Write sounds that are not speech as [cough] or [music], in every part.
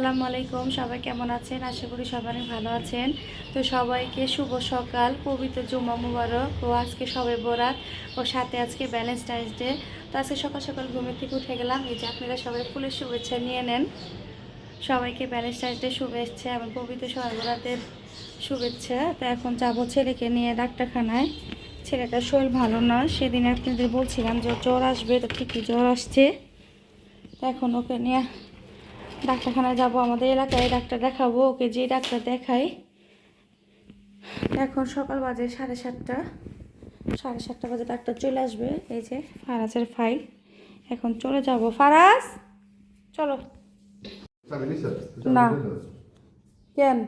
আসসালামু আলাইকুম, সবাই কেমন আছেন? আশা করি সবাই ভালো আছেন। তো সবাইকে শুভ সকাল, পবিত্র জুম্মা মুবারক ও আজকে সবে বরাত ও সাথে আজকে ভ্যালেন্টাইন্স ডে তো আজকে সকাল সকাল ঘুমের থেকে উঠে গেলাম, এই যে আপনারা সবাই ফুলের শুভেচ্ছা নিয়ে নেন। সবাইকে ভ্যালেন্টাইন্স ডে শুভেচ্ছা এবং পবিত্র সবে বরাতের শুভেচ্ছা। তো এখন যাব ছেলেকে নিয়ে ডাক্তারখানায়। ছেলেটার শরীর ভালো না, সেদিন আপনাদের বলছিলাম যে জ্বর আসবে, তো ঠিকই জ্বর আসছে। এখন ওকে নিয়ে ডাক্তারখানায় যাব, আমাদের এলাকায় ডাক্তার দেখাবো, ওকে যে ডাক্তার দেখাই এখন সকাল বাজে সাড়ে সাতটা। সাড়ে সাতটা বাজে ডাক্তার চলে আসবে, এই যে ফারাজের ফাইল এখন চলে যাব। ফারাজ, চলো। না। কেন.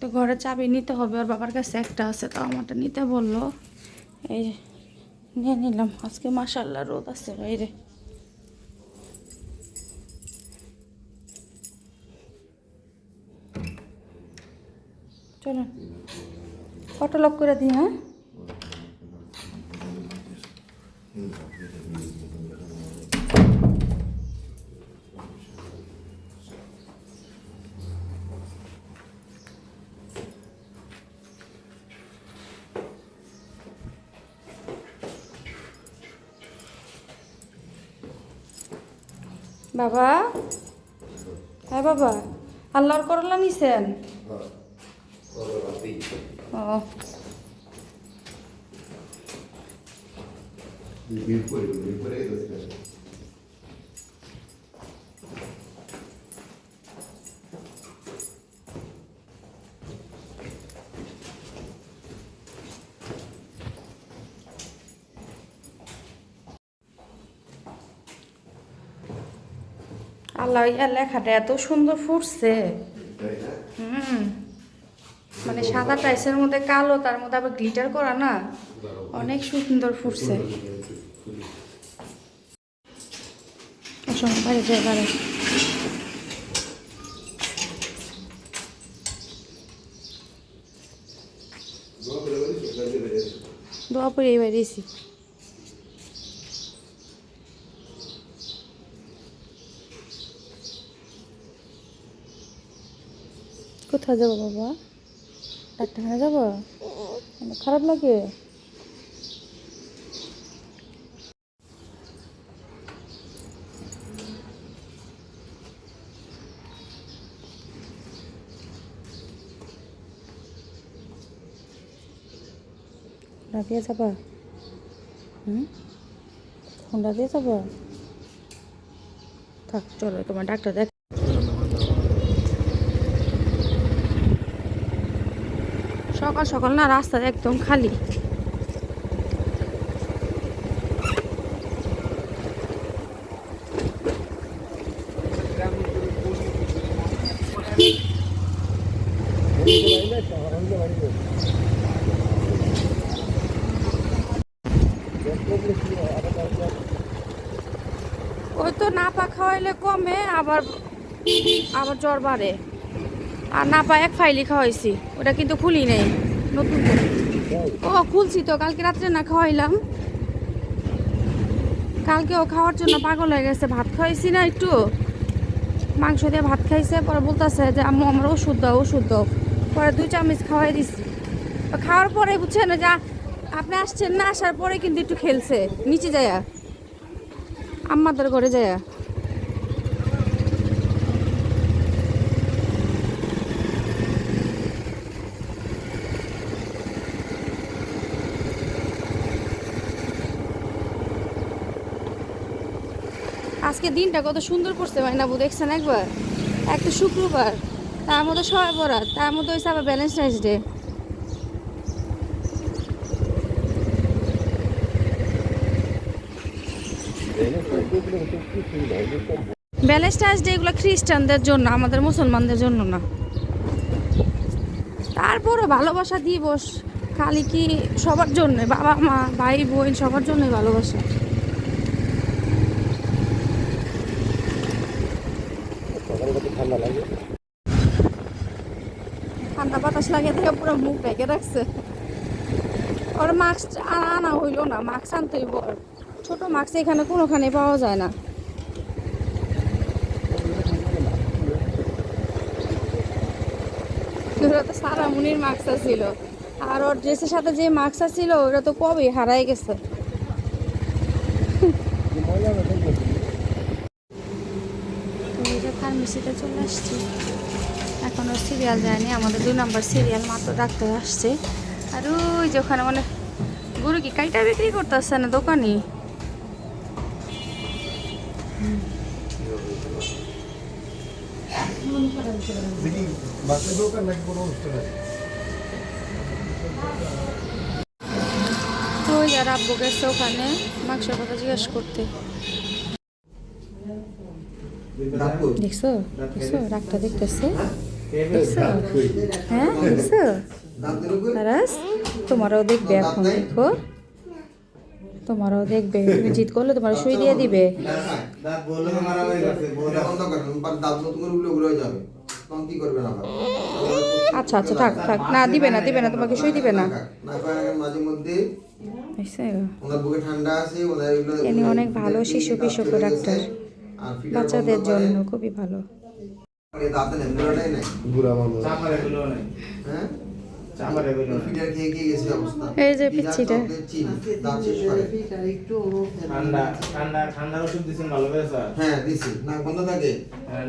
তো ঘরে চাবি নিতে হবে, ওর বাবার কাছে একটা আছে তো আমারটা নিতে বলল। এই যে নিয়ে নিলাম। আজকে মাসাল্লাহ রোদ আছে বাইরে। চলুন। অটো লক করে দিই হ্যাঁ? বাবা? হ্যাঁ বাবা আল্লাহর করলা নিছেন? ও। আল্লাহ ইয়ার লেখাটা এত সুন্দর ফুটছে। হুম। মানে সাদা টাইসের মধ্যে কালো তার মধ্যে আবার গ্লিটার করা না? অনেক সুন্দর ফুটছে। আসো বাইরে যাই বাইরে Vamos para isso, vai ver isso. দোয়া পরে এই বাইরে এসি কোথায় যাব বাবা? ডাক্তারখানা যাব? খারাপ লাগে। দিয়ে যাবা হুম? হোন্ডা দিয়ে যাবা থাক, চলো, তোমার ডাক্তার দেখ। সকাল সকাল না রাস্তা একদম খালি। ওই তো না পা খাওয়াইলে কমে, আবার আবার জ্বর বাড়ে। আর না পা এক ফাইলি খাওয়াইছি, ওটা কিন্তু খুলি নেই। নতুন। ও খুলছি তো, কালকে রাত্রে না খাওয়াইলাম। কালকে ও খাওয়ার জন্য পাগল হয়ে গেছে, ভাত খাওয়াইছি না একটু। মাংস দিয়ে ভাত খাইছে, পরে বলতেছে যে, আম্মু, আমার ওষুধ দাও ওষুধ দাও। পরে দুই চামচ খাওয়াই দিছি। খাওয়ার পরে বুঝছেন যে আপনি আসছেন না, আসার পরে কিন্তু একটু খেলছে, নিচে যায়া। আম্মাদের ঘরে যায়া। আজকে দিনটা কত সুন্দর করছে মাইনাবু দেখছেন একবার? একটা শুক্রবার। তার মধ্যে সবাই বরাত, তার মধ্যে হয়েছে আবার ভ্যালেন্টাইন্স ডে ভ্যালেন্টাইন্স ডে এগুলো খ্রিস্টানদের জন্য, আমাদের মুসলমানদের জন্য না। তারপরও ভালোবাসা দিবস, খালি কি সবার জন্য বাবা মা ভাই বোন সবার জন্যই ভালোবাসা ঠান্ডা বাতাস লাগিয়ে থেকে পুরো মুখ ঢেকে রাখছে। ওর মাস্ক আনা হইল না, মাস্ক আনতে হইব। ছোট মাস্ক এখানে কোনোখানে পাওয়া যায় না। ওরা তো সারা মুনির মাস্ক ছিল আর ওর ড্রেসের সাথে যে মাস্ক ছিল ওরা তো কবে হারাই গেছে তো এই যে ফার্মেসিতে চলে আসছি এখনও সিরিয়াল যায়নি আমাদের দুই নম্বর সিরিয়াল মাত্র ডাক্তার আসছে। আর ওই যে ওখানে মানে গরু কি কাইটা বিক্রি করতেছে না দোকানি? তো আর আব্বু গেছে ওখানে মাংসের কথা জিজ্ঞেস করতে। দেখছ? দেখছ? ডাক্তার দেখতেছে? হ্যাঁ দেখছ তারাস তোমারও দেখবে এখন দেখো তোমারও দেখবে তুমি জিত করলে তোমার সুই দিয়ে দিবে আচ্ছা আচ্ছা থাক থাক। না দিবে না দিবে না তোমাকে সুই দিবে না। অনেক ভালো শিশু বিশেষজ্ঞ ডাক্তার বাচ্চাদের জন্য খুবই ভালো। দাঁতে নাই মানুষগুলো নাই হ্যাঁ এই যে পিচ্ছিটা। ঠান্ডা ঠান্ডা ঠান্ডা ওষুধ দিছেন ভালো করে স্যার? হ্যাঁ দিছি। নাক বন্ধ থাকে?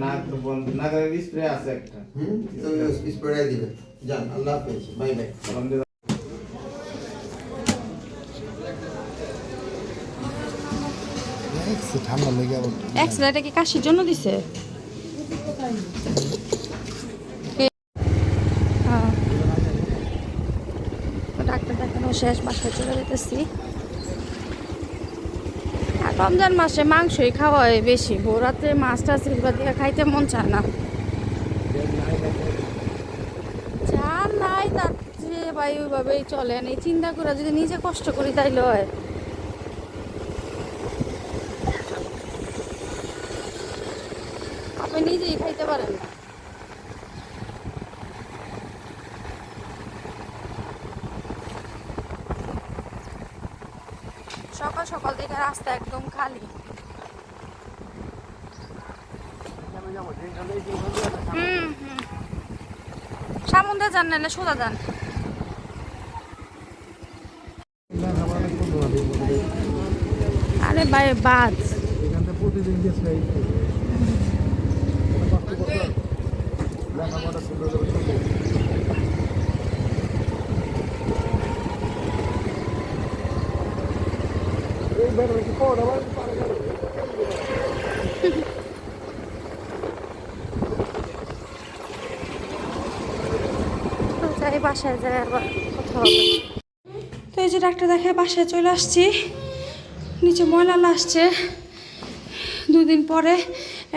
নাক বন্ধ। নাকের স্প্রে আছে একটা। হুম? তো স্প্রে দিবে যান আল্লাহ হাফেজ। Bye bye. ঠান্ডা লেগে আবার এক্সরেটা কি কাশির জন্য দিছে? ডাক্তার দেখানো শেষ আর রমজান মাসে মাংসই খাওয়া হয় বেশি। ভোরাতে মাছ টাছ দিয়ে খাইতে মন চায় না। যা নাই তার যে ভাই ওইভাবেই চলে। এই চিন্তা করে যদি নিজে কষ্ট করি তাইলে হয় আপনি নিজেই খাইতে পারেন না সকাল সকাল থেকে রাস্তা একদম খালি। হুম হুম। সামুদ্রে যান নাহলে সোজা যান। আরে ভাই বাদ। প্রতিদিন গেছে তো বাসায় হবে। তো এই যে ডাক্তার দেখে বাসায় চলে আসছি। নিচে ময়লা আসছে দুদিন পরে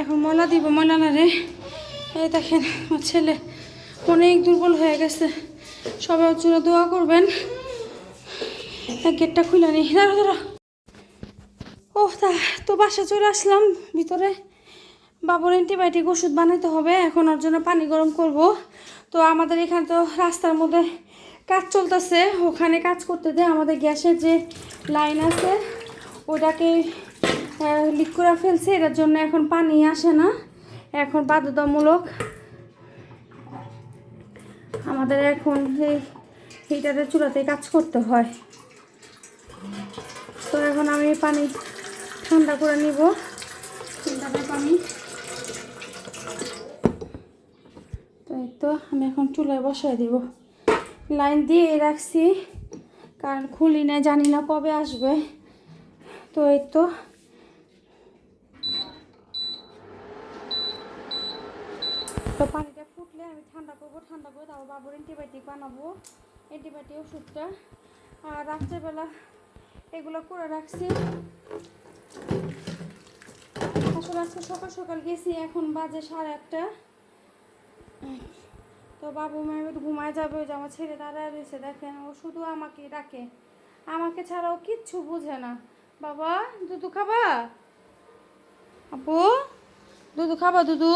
এখন ময়লা দিব, ময়লা না রে। এই দেখেন, আমার ছেলে অনেক দুর্বল হয়ে গেছে। সবাই ওর জন্য দোয়া করবেন। গেটটা খুলে নি। দাঁড়া ও তা, তো বাসা চলে আসলাম ভিতরে। বাবুর অ্যান্টিবায়োটিক ওষুধ বানাতে হবে, এখন ওর জন্য পানি গরম করব। তো আমাদের এখানে তো রাস্তার মধ্যে কাজ চলতেছে, ওখানে কাজ করতে দেয় আমাদের গ্যাসের যে লাইন আছে, ওটাকে লিক করে ফেলছে, এটার জন্য এখন পানি আসে না। এখন বাধ্যতামূলক আমাদের এখন এই হিটারের চুলাতে কাজ করতে হয়। তো এখন আমি পানি ঠান্ডা করে নিব। পানি তো এই তো আমি এখন চুলায় বসাই দিব। লাইন দিয়ে রাখছি কারণ খুলি না জানি না কবে আসবে। তো এই তো। তো পানিটা ফুটলে আমি ঠান্ডা করব ঠান্ডা করে তারপর বাবুর অ্যান্টিবায়োটিক বানাবো। অ্যান্টিবায়োটিক ওষুধটা। আর রাত্রেবেলা এগুলো করে রাখছি। আসলে আজকে সকাল সকাল গেছি, এখন বাজে সাড়ে আটটা। তো বাবু মেয়ে ঘুমায় যাবে, ওই যে আমার ছেলে দাঁড়ায় রয়েছে, দেখেন, ও শুধু আমাকে ডাকে। আমাকে ছাড়া ও কিচ্ছু বুঝে না। বাবা দুধু খাবা? আপু দুধু খাবা দুধু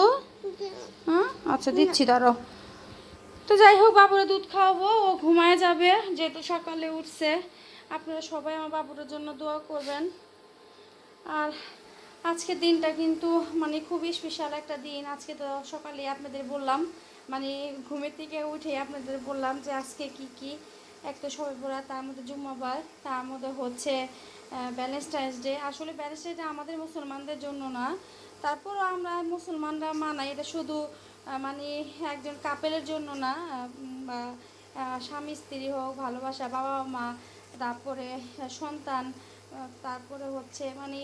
হ্যাঁ আচ্ছা দিচ্ছি দাঁড়ো তো যাই হোক, বাবুরে দুধ খাওয়াবো, ও ঘুমায় যাবে, যেহেতু সকালে উঠছে। আপনারা সবাই আমার বাবুটার জন্য দোয়া করবেন। আর আজকের দিনটা কিন্তু মানে খুবই স্পেশাল একটা দিন। আজকে তো সকালে আপনাদের বললাম মানে ঘুমের থেকে উঠে আপনাদের বললাম যে আজকে কি কি এক তো সবাই তার মধ্যে জুম্মাবার তার মধ্যে হচ্ছে ভ্যালেন্টাইন্স ডে আসলে ভ্যালেন্টাইন্স ডে আমাদের মুসলমানদের জন্য না, তারপরও আমরা মুসলমানরা মানাই এটা শুধু মানে একজন কাপেলের জন্য না বা স্বামী স্ত্রী হোক, ভালোবাসা বাবা মা তারপরে সন্তান তারপরে হচ্ছে মানে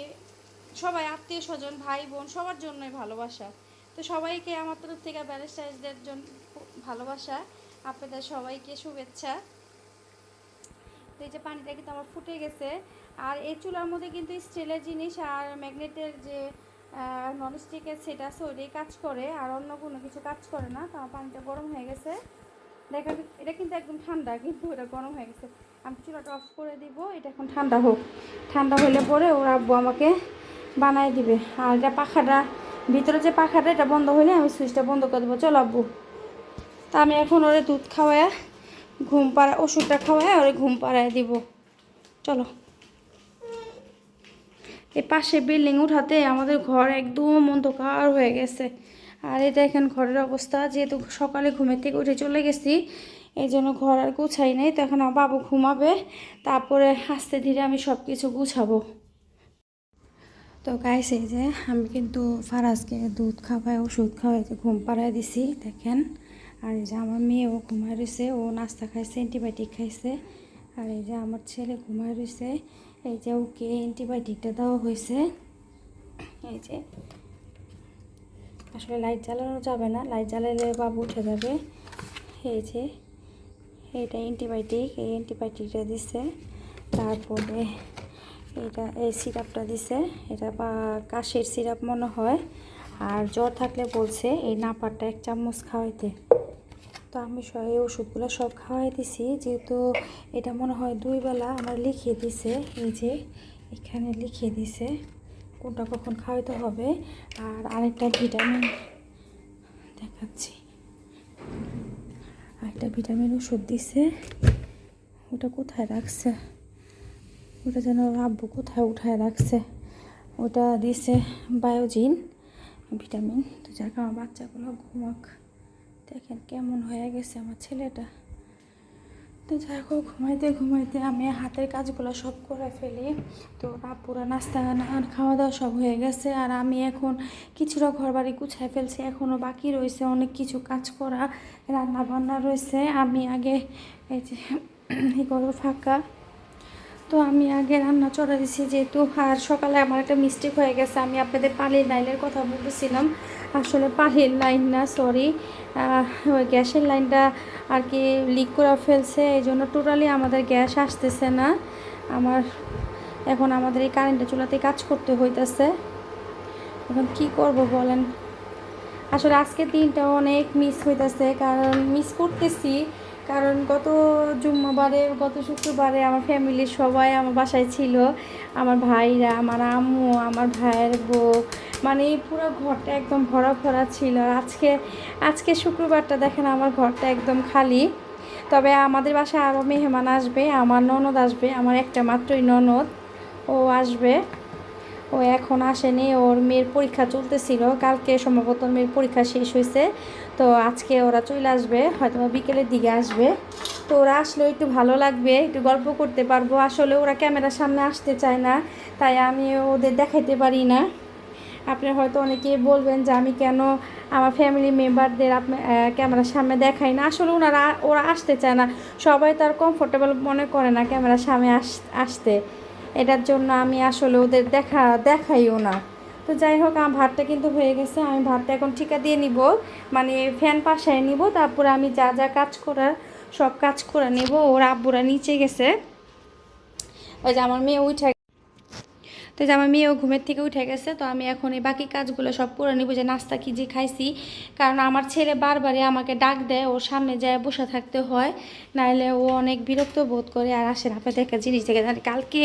সবাই আত্মীয় স্বজন, ভাই বোন সবার জন্যই ভালোবাসা। তো সবাইকে আমার তরফ থেকে ব্যারিস্টাইজদের জন্য ভালোবাসা। আপনাদের সবাইকে শুভেচ্ছা। তো এই যে পানিটা কিন্তু আমার ফুটে গেছে। আর এই চুলার মধ্যে কিন্তু স্টিলের জিনিস আর ম্যাগনেটের যে ননস্টিকের সেটা আছে, ওইটাই কাজ করে। আর অন্য কোনো কিছু কাজ করে না। তো আমার পানিটা গরম হয়ে গেছে। দেখেন এটা কিন্তু একদম ঠান্ডা, কিন্তু এটা গরম হয়ে গেছে। আমি চুলাটা অফ করে দিব, এটা এখন ঠান্ডা হোক। ঠান্ডা হলে পরে ওর আব্বু আমাকে বানাই দিবে। আর এটা পাখাটা, ভিতরে যে পাখাটা, এটা বন্ধ হলে আমি সুইচটা বন্ধ করে দেবো। চল আব্বু। তা আমি এখন ওরে দুধ খাওয়ায়, ঘুম পাড়া, ওষুধটা খাওয়ায় ওরে ঘুম পাড়ায় দিব। চলো। এই পাশে বিল্ডিং উঠাতে আমাদের ঘর একদম অন্ধকার হয়ে গেছে। আর এটা এখন ঘরের অবস্থা, যেহেতু সকালে ঘুমের থেকে উঠে চলে গেছি, এই জন্য ঘর আর গুছাই নাই। তো এখন বাবু ঘুমাবে, তারপরে আস্তে ধীরে আমি সব কিছু গুছাবো। তো গাইছে যে আমি কিন্তু ফারাজকে দুধ খাওয়াই ওষুধ খাওয়াই ঘুম পাড়ায় দিছি, দেখেন। আর এই যে আমার মেয়েও ঘুমায় রয়েছে, ও নাস্তা খাইছে অ্যান্টিবায়োটিক খাইছে। আর এই যে আমার ছেলে ঘুমায় রয়েছে, এই যে ওকে অ্যান্টিবায়োটিকটা দেওয়া হয়েছে। এই যে আসলে লাইট জ্বালানো যাবে না। লাইট জ্বালালে বাবু উঠে যাবে এই যে, এটা অ্যান্টিবায়োটিক এই অ্যান্টিবায়োটিকটা দিছে। তারপরে এটা এই সিরাপটা দিছে। এটা বা কাশির সিরাপ মনে হয়। আর জ্বর থাকলে বলছে এই নাপারটা এক চামচ খাওয়াইতে। তো আমি এই ওষুধগুলো সব খাওয়াই দিছি। যেহেতু এটা মনে হয় দুই বেলা আমার লিখিয়ে দিছে। এই যে, এখানে লিখিয়ে দিছে। কোনটা কখন খাওয়াইতে হবে আর আরেকটা ভিটামিন দেখাচ্ছি। আরেকটা ভিটামিন ওষুধ দিছে। ওটা কোথায় রাখছে? ওটা যেন আব্বু কোথায় উঠায় রাখছে। ওটা দিছে বায়োজিন ভিটামিন। তো যাক, আমার বাচ্চাগুলো ঘুমাক। দেখেন কেমন হয়ে গেছে আমার ছেলেটা। তো যাই হোক, ঘুমাইতে ঘুমাইতে আমি হাতের কাজগুলো সব করে ফেলি। তো পুরো নাস্তা না খাওয়া দাওয়া সব হয়ে গেছে। আর আমি এখন কিছুটা ঘর বাড়ি গুছাই ফেলছি। এখনও বাকি রয়েছে অনেক কিছু কাজ করা রান্না বান্না রয়েছে। আমি আগে এই যে এই গরু ফাঁকা। তো আমি আগে রান্না চড়া দিছি যেহেতু, আর সকালে আমার একটা মিস্টেক হয়ে গেছে। আমি আপনাদের পালির লাইনের কথা বলতেছিলাম। আসলে পানির লাইন না সরি গ্যাসের লাইনটা আর কি লিক করে ফেলছে এই জন্য টোটালি আমাদের গ্যাস আসতেছে না। আমার, এখন আমাদের এই কারেন্টের চুলাতে কাজ করতে হইতেছে। এখন কি করব বলেন? আসলে আজকের দিনটা অনেক মিস হইতেছে, কারণ মিস করতেছি কারণ গত জুম্মাবারে, গত শুক্রবারে আমার ফ্যামিলির সবাই আমার বাসায় ছিল। আমার ভাইরা, আমার আম্মু, আমার ভাইয়ের বউ মানে এই পুরো ঘরটা একদম ভরা ভরা ছিল। আজকে আজকে শুক্রবারটা দেখেন আমার ঘরটা একদম খালি। তবে আমাদের বাসায় আরও মেহমান আসবে, আমার ননদ আসবে, আমার একটা মাত্রই ননদ, ও আসবে। ও এখন আসেনি, ওর মেয়ের পরীক্ষা চলতেছিল, কালকে সম্ভবত মেয়ের পরীক্ষা শেষ হয়েছে তো আজকে ওরা চলে আসবে হয়তো বিকেলের দিকে আসবে। তো ওরা আসলে একটু ভালো লাগবে, একটু গল্প করতে পারব। আসলে ওরা ক্যামেরার সামনে আসতে চায় না, তাই আমি ওদের দেখাইতে পারি না। আপনি হয়তো অনেকে বলবেন যে আমি কেন আমার ফ্যামিলি মেম্বারদের আপনি ক্যামেরার সামনে দেখাই না? আসলে ওনারা, ওরা আসতে চায় না। সবাই তো আর কমফোর্টেবল মনে করে না ক্যামেরার সামনে আস, আসতে। এটার জন্য আমি আসলে ওদের দেখা, দেখাইও না। তো যাই হোক আমার ভাতটা কিন্তু হয়ে গেছে। আমি ভাতটা এখন ঠিকা দিয়ে নিব। মানে ফ্যান পাশায় নিব। তারপরে আমি যা যা কাজ করার, সব কাজ করে নেব। ওর আব্বুরা নিচে গেছে। ওই যে আমার মেয়ে উঠে তো যে আমার মেয়েও ঘুমের থেকে উঠে গেছে, তো আমি এখন এই বাকি কাজগুলো সব করে নিব, যে নাস্তা কি যে খাইছি। কারণ আমার ছেলে বারবারই আমাকে ডাক দেয়, ওর সামনে যায় বসে থাকতে হয় নাহলে ও অনেক বিরক্ত বোধ করে, আর আসেন আপনাদের একটা জিনিস দেখে কালকে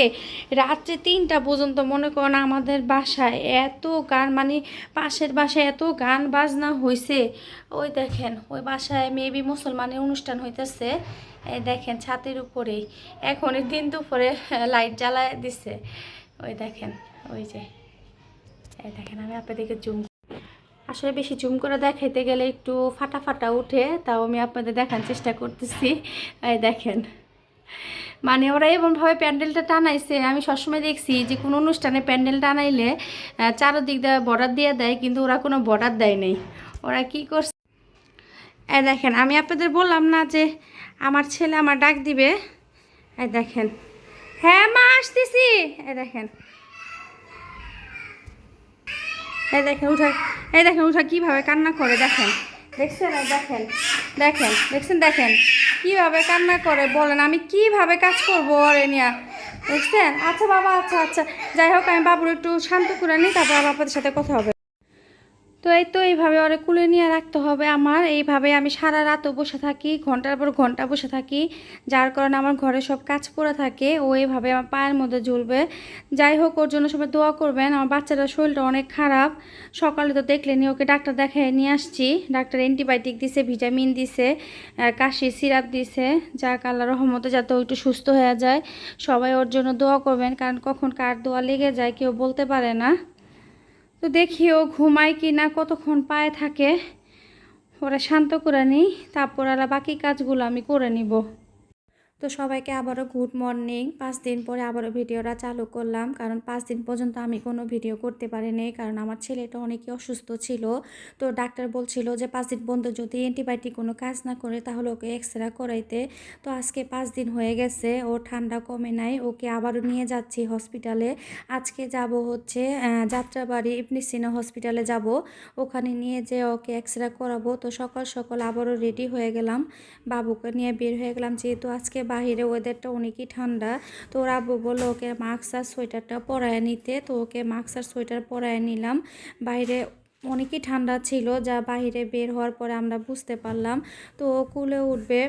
রাত্রে তিনটা পর্যন্ত মনে করেন আমাদের বাসায় এত গান মানে পাশের বাসায় এত গান বাজনা হয়েছে ওই দেখেন, ওই বাসায় মেবি মুসলমানের অনুষ্ঠান হইতেছে দেখেন ছাতের উপরেই। এখন দিন দুপুরে লাইট জ্বালায় দিছে। ওই দেখেন, ওই যে। এই দেখেন, আমি আপনাদেরকে জুম আসলে বেশি জুম করে দেখাইতে গেলে একটু ফাটা ফাটা উঠে, তাও আমি আপনাদের দেখার চেষ্টা করতেছি। এই দেখেন। মানে ওরা এমনভাবে প্যান্ডেলটা টানাইছে, আমি সবসময় দেখছি যে কোনো অনুষ্ঠানে প্যান্ডেল টানাইলে চারদিক দিয়ে বর্ডার দিয়ে দেয়, কিন্তু ওরা কোনো বর্ডার দেয় নেই। ওরা কি করছে? এই দেখেন, আমি আপনাদের বললাম না যে আমার ছেলে আমার ডাক দিবে। এই দেখেন। হ্যাঁ মা, আসতেছি। এই দেখেন। এই দেখেন, উঠা। এই দেখেন, উঠা, কীভাবে কান্না করে, দেখেন। দেখছেন? দেখেন দেখেন, দেখছেন? দেখেন, কীভাবে কান্না করে, বলেন, আমি কীভাবে কাজ করব, ওরে নিয়ে। দেখছেন? আচ্ছা বাবা আচ্ছা আচ্ছা। যাই হোক, আমি বাবুর একটু শান্ত করে নিই, তারপর আবার আপনাদের সাথে কথা হবে। তো এই তো এইভাবে ওরে কুলে নিয়ে রাখতে হবে আমার। এইভাবে আমি সারা রাতও বসে থাকি, ঘণ্টার পর ঘণ্টা বসে থাকি। যার কারণে আমার ঘরে সব কাজ পড়ে থাকে, ও এইভাবে আমার পায়ের মধ্যে ঝুলবে। যাই হোক, ওর জন্য সবাই দোয়া করবেন। আমার বাচ্চাটার শরীরটা অনেক খারাপ। সকালে তো দেখলেনি ওকে ডাক্তার দেখায় নিয়ে আসছি। ডাক্তার অ্যান্টিবায়োটিক দিছে, ভিটামিন দিছে কাশি, সিরাপ দিছে। যাক আল্লাহ রহমতে যাতে একটু সুস্থ হয়ে যায়। সবাই ওর জন্য দোয়া করবেন, কারণ কখন কার দোয়া লেগে যায় কেউ বলতে পারে না। তো দেখি ও ঘুমায় কি না কতক্ষণ পায়ে থাকে। ওরা শান্ত করে নিই, তারপর আর বাকি কাজগুলো আমি করে নিব। তো সবাইকে আবারও গুড মর্নিং পাঁচ দিন পরে আবারও ভিডিওটা চালু করলাম, কারণ পাঁচ দিন পর্যন্ত আমি কোনো ভিডিও করতে পারিনি, কারণ আমার ছেলেটা অনেকই অসুস্থ ছিল। তো ডাক্তার বলছিল যে, পাঁচ দিন পর্যন্ত যদি অ্যান্টিবায়োটিক কোনো কাজ না করে, তাহলে ওকে এক্স রে করাইতে। তো আজকে পাঁচ দিন হয়ে গেছে, ও ঠান্ডা কমে নাই, ওকে আবারও নিয়ে যাচ্ছি হসপিটালে আজকে যাব হচ্ছে যাত্রাবাড়ি ইবনি সিনা হসপিটালে যাব। ওখানে নিয়ে যে ওকে এক্স রে করাবো। তো সকাল সকাল আবারও রেডি হয়ে গেলাম, বাবুকে নিয়ে বের হয়ে গেলাম, যেহেতু আজকে বাহিরে ওয়েদারটা অনেকই ঠান্ডা? তো ওর আব্বু বলল, ওকে মাস্ক আর সোয়েটারটা পরায় নিতে। তো ওকে মাস্ক আর সোয়েটার পরায় নিলাম। বাইরে অনেকই ঠান্ডা ছিল, যা বাইরে বের হওয়ার পরে আমরা বুঝতে পারলাম। তো ও কুলে উঠবে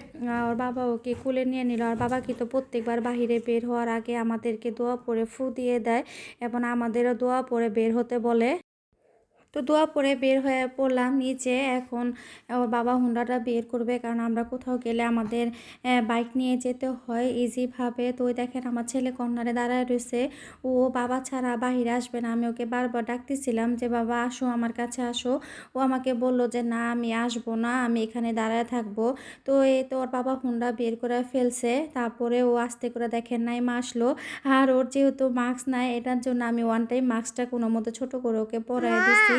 ওর বাবা ওকে কুলে নিয়ে নিল। আর বাবা কি তো প্রত্যেকবার বাহিরে বের হওয়ার আগে আমাদেরকে দোয়া পরে ফু দিয়ে দেয় এবং আমাদেরও দোয়া পরে বের হতে বলে। তো দোয়া পরে বের হয়ে পড়লাম নিচে। এখন ওর বাবা হুন্ডাটা বের করবে কারণ আমরা কোথাও গেলে আমাদের বাইক নিয়ে যেতে হয় ইজিভাবে তো ওই দেখেন আমার ছেলে কর্নারে দাঁড়ায় রয়েছে। ও বাবা ছাড়া বাহিরে আসবে না। আমি ওকে বারবার ডাকতেছিলাম যে বাবা আসো আমার কাছে আসো। ও আমাকে বলল যে না আমি আসব না আমি এখানে দাঁড়ায় থাকব। তো এই তো ওর বাবা হুন্ডা বের করে ফেলছে। তারপরে ও আস্তে করে দেখেন নাই মা আসলো। আর ওর যেহেতু মাস্ক নাই এটার জন্য আমি ওয়ান টাইম মাস্কটা কোনো মতো ছোটো করে ওকে পরাই দিছি।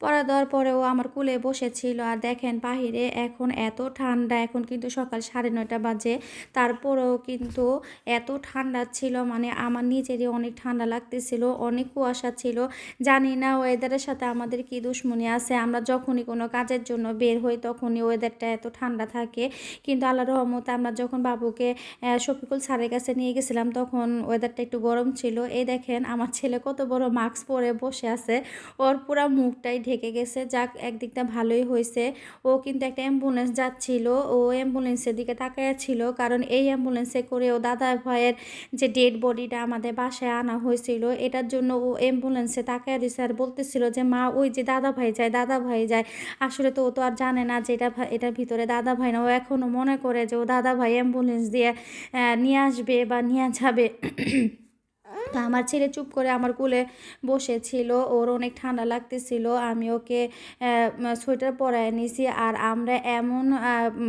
পরা দেওয়ার পরেও আমার কুলে বসেছিল। আর দেখেন বাহিরে এখন এত ঠান্ডা, এখন কিন্তু সকাল সাড়ে নয়টা বাজে। তারপরেও কিন্তু এত ঠান্ডা ছিল মানে আমার নিজেরই অনেক ঠান্ডা লাগতেছিল, অনেক কুয়াশা ছিল। জানি না ওয়েদারের সাথে আমাদের কি দুশ্মনী আছে। আমরা যখনই কোনো কাজের জন্য বের হই তখনই ওয়েদারটা এত ঠান্ডা থাকে। কিন্তু আল্লাহ রহমতে আমরা যখন বাবুকে শফিকুল স্যারের কাছে নিয়ে গেছিলাম তখন ওয়েদারটা একটু গরম ছিল। এই দেখেন আমার ছেলে কত বড় মাস্ক পরে বসে আছে। ওর পুরো মুখটাই ঢেকে গেছে, যাক, একদিকটা ভালোই হয়েছে। ও কিন্তু একটা অ্যাম্বুলেন্স যাচ্ছিল, ও অ্যাম্বুলেন্সের দিকে তাকায়া ছিল, কারণ এই অ্যাম্বুলেন্সে করে ও দাদা ভাইয়ের যে ডেড বডিটা আমাদের বাসায় আনা হয়েছিল, এটার জন্য ও অ্যাম্বুলেন্সে তাকায়া দিছে আর বলতেছিল যে, মা, ওই যে দাদা ভাই যায় দাদা ভাই যায়। আসলে তো ও তো আর জানে না যে এটা এটার ভিতরে দাদা ভাই না। ও এখনও মনে করে যে, ও দাদা ভাই অ্যাম্বুলেন্স দিয়ে নিয়ে আসবে বা নিয়ে যাবে। তো আমার ছেলে চুপ করে আমার কোলে বসেছিল, ওর অনেক ঠান্ডা লাগতেছিল, আমি ওকে সোয়েটার পরায় নিয়েছি আর আমরা এমন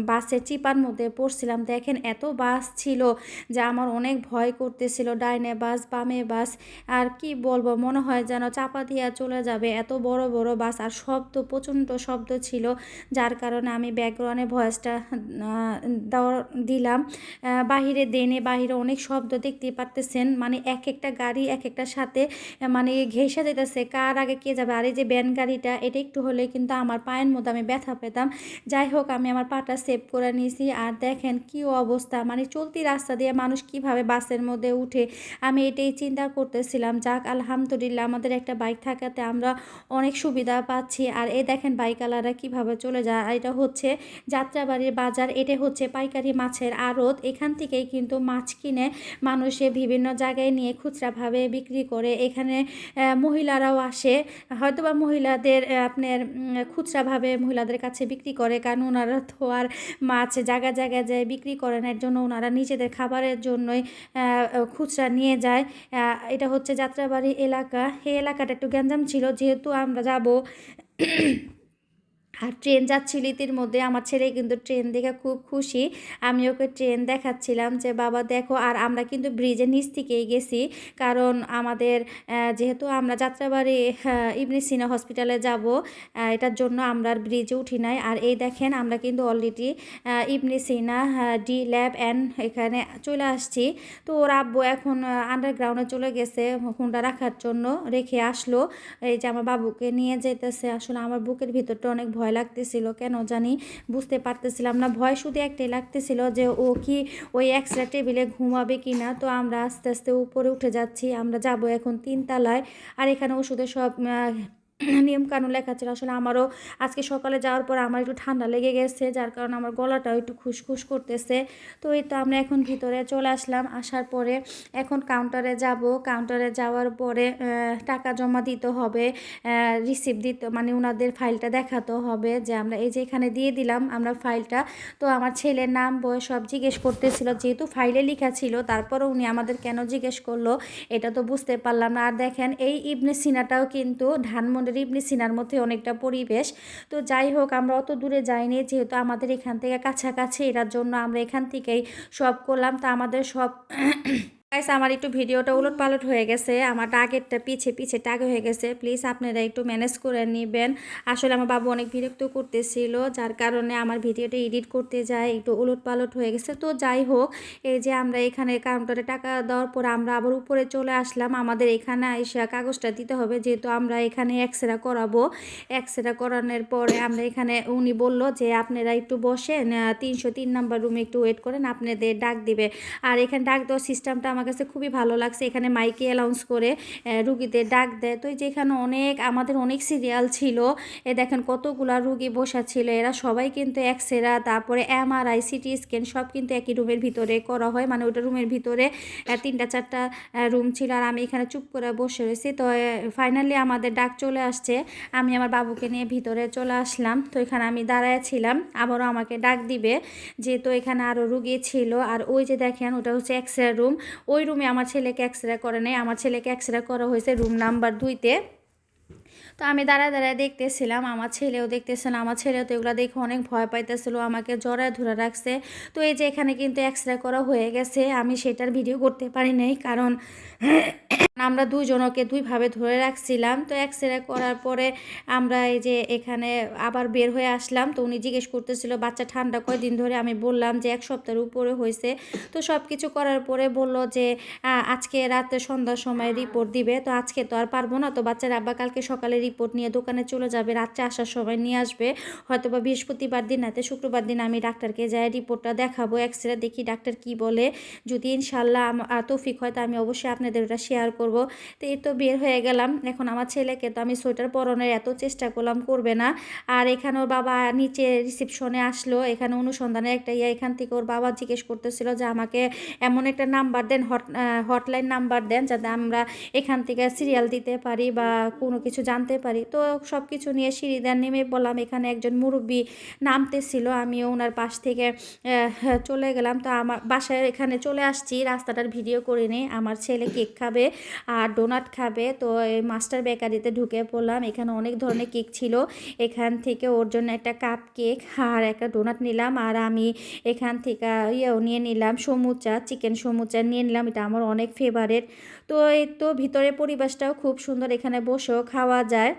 বাসের চিপার মধ্যে পড়ছিলাম। দেখেন এত বাস ছিল যা আমার অনেক ভয় করতেছিল, ডাইনে বাস, বামে বাস, আর কি বলব, মনে হয় যেন চাপা দিয়া চলে যাবে। এত বড় বড় বাস আর শব্দ, প্রচণ্ড শব্দ ছিল, যার কারণে আমি ব্যাকগ্রাউন্ডে ভয়েসটা দিলাম। বাহিরে দেনে বাহিরে অনেক শব্দ দেখতে পারতেছেন মানে এক একটা গাড়ি এক একটার সাথে মানে ঘেঁষে যেতেছে কার আগে কে যাবে? আর এই যে ব্যান গাড়িটা, এটা একটু হলে কিন্তু আমার পায়ের মধ্যে আমি ব্যথা পেতাম। যাই হোক, আমি আমার পাটা সেভ করে নিয়েছি। আর দেখেন কি অবস্থা মানে চলতি রাস্তা দিয়ে মানুষ কীভাবে বাসের মধ্যে উঠে? আমি এটাই চিন্তা করতেছিলাম। যাক, আলহামদুলিল্লাহ, আমাদের একটা বাইক থাকাতে আমরা অনেক সুবিধা পাচ্ছি। আর এই দেখেন বাইকালারা কীভাবে চলে যায়। এটা হচ্ছে যাত্রাবাড়ির বাজার, এটা হচ্ছে পাইকারি মাছের আড়ত। এখান থেকেই কিন্তু মাছ কিনে মানুষে বিভিন্ন জায়গায় নিয়ে খুচরাভাবে বিক্রি করে এখানে মহিলারাও আসে। হয়তোবা মহিলাদের আপনার খুচরাভাবে মহিলাদের কাছে বিক্রি করে কারণ ওনারা তো আর মাছ জায়গা জায়গায় যায়, বিক্রি করেন এর জন্য ওনারা নিজেদের খাবারের জন্যই খুচরা নিয়ে যায়। এটা হচ্ছে যাত্রাবাড়ি এলাকা। এই এলাকাটা একটু গ্যাঞ্জাম ছিল, যেহেতু আমরা যাব আর ট্রেন যাচ্ছিল ইতির মধ্যে। আমার ছেলে কিন্তু ট্রেন দেখে খুব খুশি। আমি ওকে ট্রেন দেখাচ্ছিলাম যে বাবা দেখো। আর আমরা কিন্তু ব্রিজের নিচ থেকেই গেছি। কারণ আমাদের যেহেতু আমরা যাত্রাবাড়ি আহ, ইবনে সিনা হসপিটালে যাব এটার জন্য আমরা আর ব্রিজে উঠি নাই। আর এই দেখেন আমরা কিন্তু already Ibn Sina D lab and এখানে চলে আসছি। তো ওর আব্বু এখন আন্ডারগ্রাউন্ডে চলে গেছে হুন্ডা রাখার জন্য রেখে আসলো। এই যে আমার বাবুকে নিয়ে যেতেছে আসলে আমার বুকের ভিতরটা অনেক ভয় লাগতেছিল, কেন জানি বুঝতে পারতেছিলাম না। ভয় শুধু একটাই লাগতেছিল যে ও কি ওই এক্সট্রা টেবিলে ঘুমাবে কি না তো আমরা আস্তে আস্তে উপরে উঠে যাচ্ছি, আমরা যাব এখন তিনতলায়। আর এখানে ওষুধের সব আহ, নিয়ম কানুন লেখা ছিল। আসলে আমারও আজকে সকালে যাওয়ার পর আমার একটু ঠান্ডা লেগে গেছে যার কারণে আমার গলাটাও একটু খুসখুস করতেছে। তো এই তো আমরা এখন ভিতরে চলে আসলাম। আসার পরে এখন কাউন্টারে যাব। কাউন্টারে যাওয়ার পরে টাকা জমা দিতে হবে রিসিপ্ট দিতে মানে ওনাদের ফাইলটা দেখাতে হবে যে আমরা এই যে এখানে দিয়ে দিলাম আমরা ফাইলটা তো আমার ছেলের নাম বয়স সব জিজ্ঞেস করতেছিল যেহেতু ফাইলে লেখা ছিল তারপরে উনি আমাদের কেন জিজ্ঞেস করল এটা তো বুঝতে পারলাম না। আর দেখেন এই ইবনে সিনাটাও কিন্তু ধানমন্ডির ইবনি সিনার মধ্যে অনেকটা পরিবেশ। তো যাই হোক, আমরা অত দূরে যাইনি, যেহেতু আমাদের এখান থেকে কাছাকাছি, এটার জন্য আমরা এখান থেকেই সব করলাম। তা আমাদের সব গাইস আমার একটু ভিডিওটা উলট পালট হয়ে গেছে। আমার টার্গেটটা পিছে পিছে টাগ হয়ে গেছে। প্লিজ আপনারা একটু ম্যানেজ করে নেবেন। আসলে আমার বাবু অনেক বিরক্ত করতেছিল, যার কারণে আমার ভিডিওটা এডিট করতে যায়, একটু উলট পালট হয়ে গেছে। তো যাই হোক, এই যে আমরা এখানে কাউন্টারে টাকা দেওয়ার পর আমরা আবার উপরে চলে আসলাম। আমাদের এখানে এসে কাগজটা দিতে হবে, যেহেতু আমরা এখানে এক্সরে করাবো। এক্সরে করানোর পরে আমরা এখানে উনি বলল যে, আপনারা একটু বসেন তিনশো তিন নাম্বার রুমে একটু ওয়েট করেন, আপনাদের ডাক দিবে। আর এখানে ডাক দেওয়ার সিস্টেমটা আমার কাছে খুবই ভালো লাগছে। এখানে মাইকে অ্যালাউন্স করে রুগীদের ডাক দেয়। তো যেখানে অনেক, আমাদের অনেক সিরিয়াল ছিল। এ দেখেন কতগুলা রুগী বসা ছিল। এরা সবাই কিন্তু এক্সরা তারপরে এমআরআই সিটি স্ক্যান সব কিন্তু একই রুমের ভিতরে করা হয়। মানে ওটা রুমের ভিতরে তিনটা, চারটা রুম ছিল আর আমি এখানে চুপ করে বসে রয়েছি। তো ফাইনালি আমাদের ডাক চলে আসছে। আমি আমার বাবুকে নিয়ে ভিতরে চলে আসলাম। তো এখানে আমি দাঁড়ায় ছিলাম। আবারও আমাকে ডাক দিবে। যেহেতু এখানে আরও রুগী ছিল। আর ওই যে দেখেন, ওটা হচ্ছে এক্সরে রুম ওই রুমে আমার ছেলেকে এক্স রে করে নেয় আমার ছেলেকে এক্স রে করা হয়েছে রুম নাম্বার দুইতে। তো আমি দাঁড়ায় দাঁড়ায় দেখতেছিলাম, আমার ছেলেও দেখতেছিল আমার ছেলেও তো এগুলো দেখে অনেক ভয় পাইতেছিল, আমাকে জড়ায় ধরে রাখছে। তো এই যে এখানে কিন্তু এক্সরে করা হয়ে গেছে, আমি সেটার ভিডিও করতে পারি নাই, কারণ আমরা দুজনকে দুইভাবে ধরে রাখছিলাম। তো এক্সরে করার পরে আমরা এই যে এখানে আবার বের হয়ে আসলাম, তো উনি জিজ্ঞেস করতেছিল, বাচ্চা, ঠান্ডা কয়দিন ধরে? আমি বললাম যে, এক সপ্তাহের উপরে হয়েছে। তো সব কিছু করার পরে বলল যে আজকে রাতে সন্ধ্যার সময় রিপোর্ট দিবে। তো আজকে তো আর পারব না, তো বাচ্চার আব্বা কালকে সকালে রিপোর্ট নিয়ে দোকানে চলে যাবে, রাত্রে আসার সময় নিয়ে আসবে। হয়তো বা বৃহস্পতিবার দিন রাতে, শুক্রবার দিন আমি ডাক্তারকে যাই রিপোর্টটা দেখাবো এক্সরে দেখি ডাক্তার কি বলে। যদি ইনশাল্লাহ তৌফিক হয়, তো আমি অবশ্যই আপনাদের ওটা শেয়ার করব। তো এই তো বের হয়ে গেলাম। এখন আমার ছেলেকে তো আমি সোয়েটার পরনের এত চেষ্টা করলাম, করবে না। আর এখানে ওর বাবা নিচে রিসেপশনে আসলো। এখানে অনুসন্ধানের একটা ইয়ে এখান থেকে ওর বাবা জিজ্ঞেস করতেছিল যে আমাকে এমন একটা নাম্বার দেন হট হটলাইন নাম্বার দেন, যাতে আমরা এখান থেকে সিরিয়াল দিতে পারি বা কোনো কিছু জানতে পারি। তো সব কিছু নিয়ে সিঁড়িদার নেমে বললাম এখানে একজন মুরব্বী নামতেছিল। আমিও ওনার পাশ থেকে চলে গেলাম। তো আমার বাসায় এখানে চলে আসছি। রাস্তাটার ভিডিও করে নিই। আমার ছেলে কেক খাবে আর ডোনাট খাবে। তো এই মাস্টার বেকারিতে ঢুকে পড়লাম। এখানে অনেক ধরনের কেক ছিল। এখান থেকে ওর জন্য একটা কাপ কেক আর একটা ডোনাট নিলাম। আর আমি এখান থেকে, ইয়েও নিয়ে নিলাম। সমুচা, চিকেন সমুচা নিয়ে নিলাম। এটা আমার অনেক ফেভারেট তো এই তো ভিতরে পরিবেশটাও খুব সুন্দর এখানে বসেও খাওয়া যায়।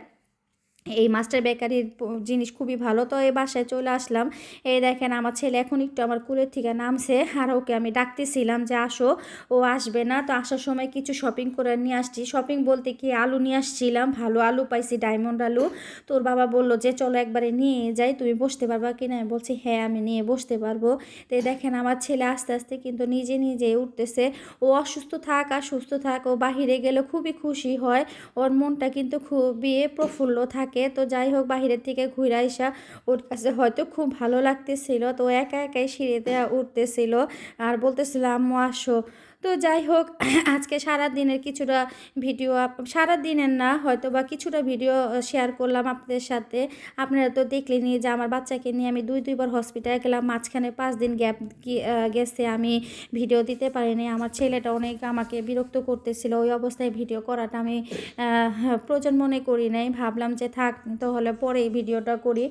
এই মাস্টার বেকারির জিনিস খুবই ভালো। তো এই বাসায় চলে আসলাম। এই দেখেন আমার ছেলে এখন একটু আমার কুলের থেকে নামছে, আর ওকে আমি ডাকতেছিলাম যে, আসো। ও আসবে না। তো আসার সময় কিছু শপিং করে নিয়ে আসছি। শপিং বলতে কি, আলু নিয়ে আসছিলাম। ভালো আলু পাইছি ডায়মন্ড আলু। তোর বাবা বলল যে, চলো একবারে নিয়ে যাই। তুমি বসতে পারবা কি না? আমি বলছি হ্যাঁ আমি নিয়ে বসতে পারব। তো দেখেন আমার ছেলে আস্তে আস্তে কিন্তু নিজে নিজে উঠতেছে। ও অসুস্থ থাক আর সুস্থ থাক, ও বাহিরে গেলে খুবই খুশি হয়। ওর মনটা কিন্তু খুবই প্রফুল্ল থাকে। তো যাই হোক, বাহিরের থেকে ঘুরে আসা ওর কাছে হয়তো খুব ভালো লাগতেছিল। তো একা একাই সিঁড়িতে উঠতেছিল। আর বলতেছিল, আম্মু, আসো। তো যাই হোক, [clears throat] আজকে সারা দিনের কিছুটা ভিডিও সারা দিনের না হয়তো বা কিছুটা ভিডিও শেয়ার করলাম আপনাদের সাথে। আপনারা তো দেখলেনই যে আমার বাচ্চাকে নিয়ে আমি দুই, দুইবার হসপিটালে গেলাম। মাঝখানে পাঁচ দিন গ্যাপ গেছে, আমি ভিডিও দিতে পারিনি। আমার ছেলেটা অনেক আমাকে বিরক্ত করতেছিল। ওই অবস্থায় ভিডিও করাটা আমি প্রয়োজন মনে করি নাই। ভাবলাম যে থাক, তাহলে পরে ভিডিওটা করি।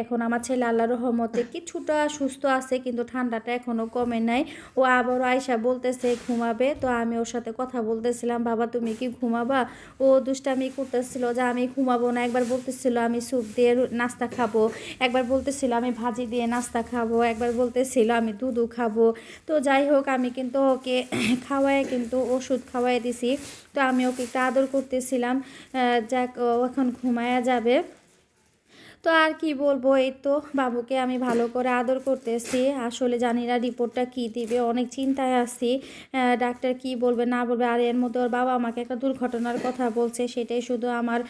এখন আমার ছেলে আল্লাহ রহমতে কিছুটা সুস্থ আছে, কিন্তু ঠান্ডাটা এখনও কমে নাই। ও আবারও আয়সা বলতেছে ঘুমাবে? তো আমি ওর সাথে কথা বলতেছিলাম, বাবা, তুমি কি ঘুমাবা? ও দুষ্টামি করতেছিল যে আমি ঘুমাবো না। একবার বলতেছিল, আমি স্যুপ দিয়ে নাস্তা খাব। একবার বলতেছিল, আমি ভাজি দিয়ে নাস্তা খাব। একবার বলতেছিল, আমি দুধু খাব। তো যাই হোক, আমি কিন্তু ওকে [coughs] খাওয়াই কিন্তু ওষুধ খাওয়াই দিছি। তো আমি ওকে একটু আদর করতেছিলাম। যাক এখন ঘুমায়া যাবে। তো আর কি বলব, এই তো বাবুকে আমি ভালো করে আদর করতেছি। আসলে জানি না রিপোর্টটা কী দিবে, অনেক চিন্তায় আছি। ডাক্তার কি বলবে, না বলবে, আর এর মধ্যে ওর বাবা আমাকে একটা দুর্ঘটনার কথা বলছে, সেটাই শুধু আমার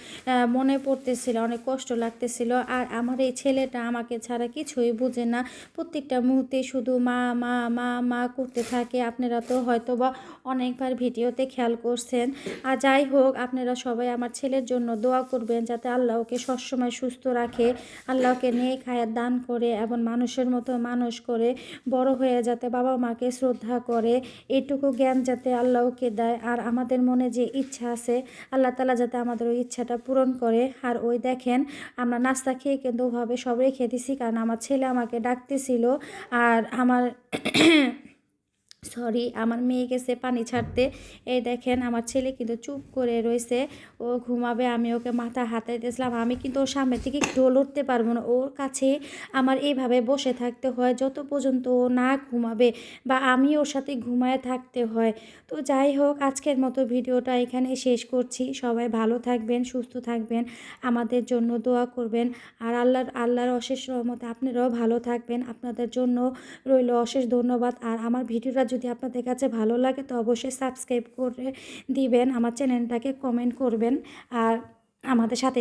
মনে পড়তেছিল, অনেক কষ্ট লাগতেছিল। আর আমার এই ছেলেটা আমাকে ছাড়া কিছুই বুঝে না। প্রত্যেকটা মুহূর্তে শুধু মা মা মা মা করতে থাকে। আপনারা তো হয়তো বা অনেকবার ভিডিওতে খেয়াল করছেন। আর যাই হোক, আপনারা সবাই আমার ছেলের জন্য দোয়া করবেন, যাতে আল্লাহ ওকে সবসময় সুস্থ রাখে। আল্লাহকে নেক হায়াত দান করে এবং মানুষের মতো মানুষ করে বড় হয়ে যাতে বাবা মাকে শ্রদ্ধা করে, এটুকু জ্ঞান যাতে আল্লাহকে দেয়। আর আমাদের মনে যে ইচ্ছা আছে, আল্লাহ তালা যাতে আমাদের ওই ইচ্ছাটা পূরণ করে। আর ওই দেখেন, আমরা নাস্তা খেয়ে কিন্তু ওভাবে সবাই খেতেছি কারণ আমার ছেলে আমাকে ডাকতেছিল। আর আমার সরি, আমার মেয়ে গেছে পানি ছাড়তে। এই দেখেন, আমার ছেলে কিন্তু চুপ করে রয়েছে। ও ঘুমাবে, আমি ওকে মাথা হাতাই দিয়েছিলাম আমি কিন্তু ওর সামনে থেকে একটু লড়তে পারব না। ওর কাছে আমার এইভাবে বসে থাকতে হয়, যত পর্যন্ত ও না ঘুমাবে বা আমি ওর সাথে ঘুমায় থাকতে হয়। তো যাই হোক, আজকের মতো ভিডিওটা এখানে শেষ করছি। সবাই ভালো থাকবেন, সুস্থ থাকবেন, আমাদের জন্য দোয়া করবেন। আর আল্লাহর আল্লাহর অশেষ রহমতে আপনারাও ভালো থাকবেন। আপনাদের জন্য রইল অশেষ ধন্যবাদ। আর আমার ভিডিওটা যদি আপনাদের কাছে ভালো লাগে তো অবশ্যই সাবস্ক্রাইব করে দিবেন, আমার চ্যানেলটাকে কমেন্ট করবেন আর আমাদের সাথে